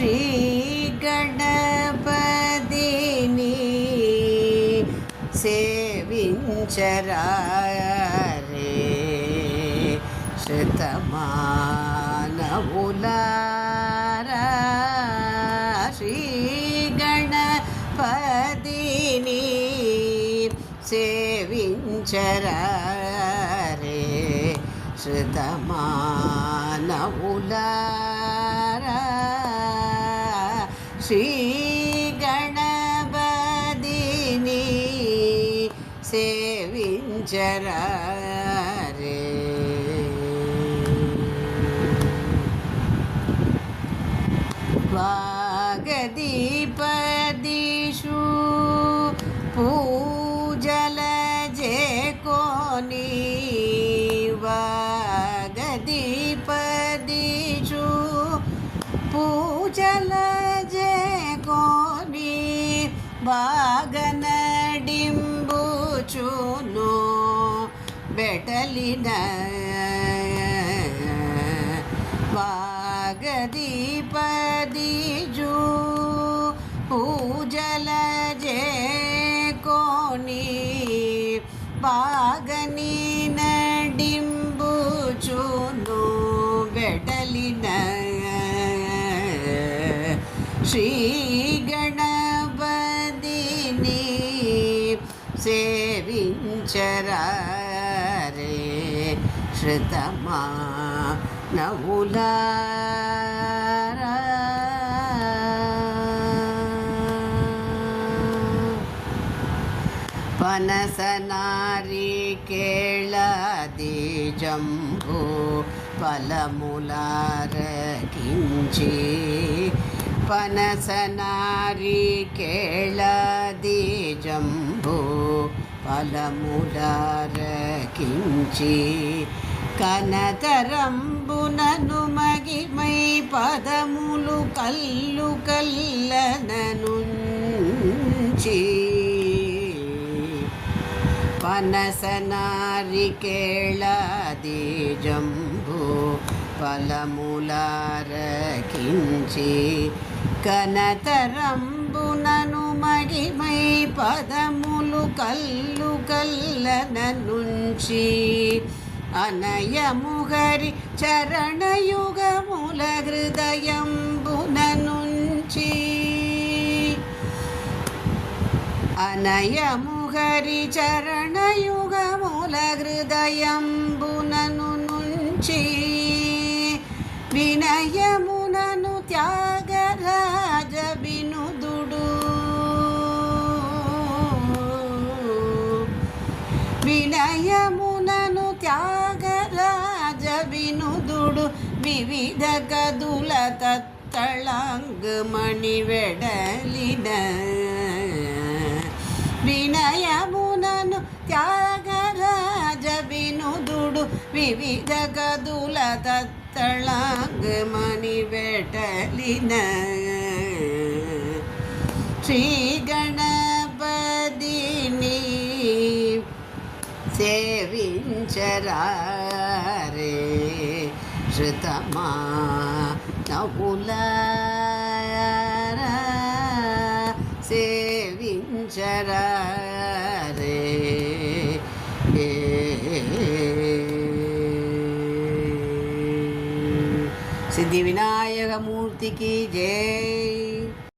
శ్రీ గణపతిని సేవించరా రే శతమానవులారా శ్రీ గణపతిని సేవించరా రే శృతమానవులారా శ్రీ గణపతిని సేవించరా వాగదీపదిషు పూజల జేకోని వాగదీపదిషు పూజల బాగనడింబుచును బెటలిన బాగదీపదిజు పూజల జేకోని బాగని నడింబుచును బెటలిన శ్రీగ సేవించరా రే శృతమా నవులారా పనసనారికేళది జంబు ఫలములారకించి పనసనారికేళది జంబు ఫలములారకించి కనతరంబునను మగిమై పదములు కల్లు కల్లననుంచి పనసనారికేళది జంబు ఫలములారకించి కనతరంబునను మహిమై పదములు కల్లు కల్లననుంచి అనయముహరి చరణయుగముల హృదయంబుననుంచి అనయముహరి చరణయుగముల హృదయంబునను నుంచి వినయమునను త్యా వినయమునను త్యాగరాజ వినుదుడు వివిధ గదుల తత్తళంగమణి వెడలిన. వినయమునను త్యాగరాజ వినుదుడు వివిధ గదుల సేవించరా శృతమా నవులారా? సేవించరా సిద్ధి వినాయకమూర్తికి జై.